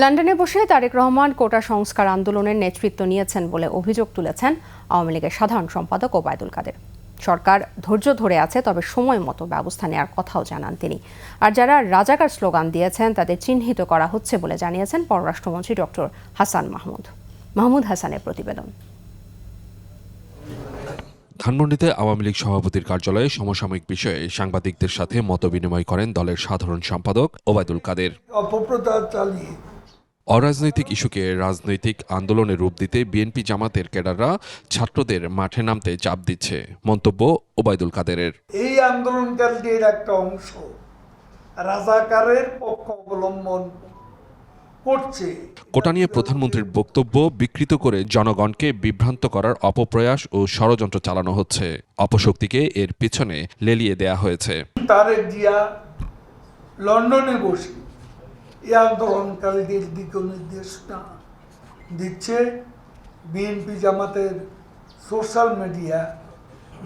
লন্ডনে বসে তারেক রহমান কোটা সংস্কার আন্দোলনের নেতৃত্ব নিয়েছেন বলে অভিযোগ তুলেছেন আওয়ামী লীগের সাধারণ সম্পাদক ওবায়দুল কাদের। সরকার ধৈর্য ধরে আছে তবে সময় মতো ব্যবস্থা নেওয়ার কথাও জানান তিনি। আর যারা রাজাকার স্লোগান দিয়েছেন তাদের চিহ্নিত করা হচ্ছে বলে জানিয়েছেন পররাষ্ট্রমন্ত্রী ডক্টর হাসান মাহমুদ। মাহমুদ হাসানের প্রতিবেদন। ধানমন্ডিতে আওয়ামী লীগ সভাপতির কার্যালয়ে সমসাময়িক বিষয়ে সাংবাদিকদের সাথে মতবিনিময় করেন দলের সাধারণ সম্পাদক ওবায়দুল কাদের। অপপ্রচার চালিয়ে অরাজনৈতিক ইস্যুকে রাজনৈতিক আন্দোলনে রূপ দিতে বিএনপি জামাতের ক্যাডাররা ছাত্রদের মাঠে নামতে চাপ দিচ্ছে। মন্তব্য ওবায়দুল কাদেরের। এই আন্দোলনকারীদের একটা অংশ। রাজাকারের পক্ষ অবলম্বন করছে। কোটা নিয়ে প্রধানমন্ত্রীর বক্তব্য বিকৃত করে জনগণকে বিভ্রান্ত করার অপপ্রয়াস ও ষড়যন্ত্র চালানো হচ্ছে। অপশক্তিকে এর পিছনে লেলিয়ে দেয়া হয়েছে। তারেক জিয়া লন্ডনে বসে। এই আন্দোলনকারীদের দিক নির্দেশনা দিচ্ছে বিএনপি জামাতের সোশ্যাল মিডিয়া,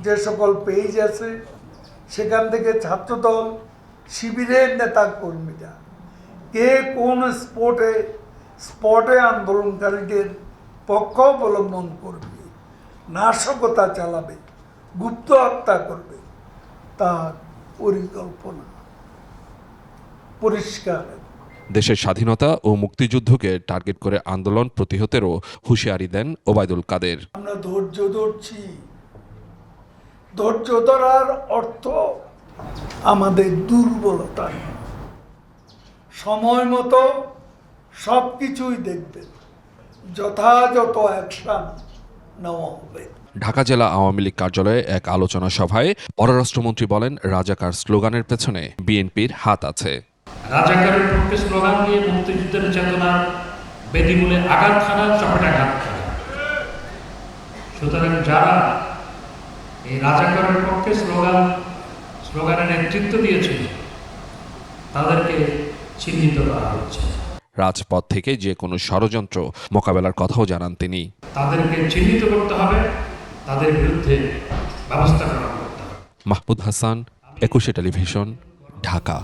যে সকল পেজ আছে, সেখান থেকে ছাত্রদল, শিবিরের নেতা কর্মীরা, কে কোন স্পটে স্পটে আন্দোলনকারীদের পক্ষ অবলম্বন করবে, নাশকতা চালাবে, গুপ্ত হত্যা করবে, তার পরিকল্পনা পরিষ্কার। দেশের স্বাধীনতা ও মুক্তিযুদ্ধকে টার্গেট করে আন্দোলন প্রতিহতেরও হুঁশিয়ারি দেন ওবায়দুল কাদের। আমরা ধৈর্য ধরছি। ধৈর্য ধরার অর্থ আমাদের দুর্বলতা সময় মতো সব কিছুই দেখবেন। যথাযথ অ্যাকশন নেওয়া হবে। ঢাকা জেলা আওয়ামী লীগ কার্যালয়ে এক আলোচনা সভায় পররাষ্ট্রমন্ত্রী বলেন রাজাকার স্লোগানের পেছনে বিএনপির হাত আছে। রাজাকারের পক্ষে স্লোগান দিয়ে মুক্তিযুদ্ধের চেতনার বেদিমূলে আঘাত খানা চপেটাঘাত খানা সুতরাং যারা এই রাজাকারের পক্ষে স্লোগান স্লোগানের নেতৃত্ব দিয়েছে তাদেরকে চিহ্নিত করা হচ্ছে। রাজপথ থেকে যে কোনো ষড়যন্ত্র মোকাবেলার কথাও জানান তিনি। তাদেরকে চিহ্নিত করতে হবে তাদের বিরুদ্ধে ব্যবস্থা গ্রহণ করতে হবে। মাহমুদ হাসান একুশে টেলিভিশন ঢাকা।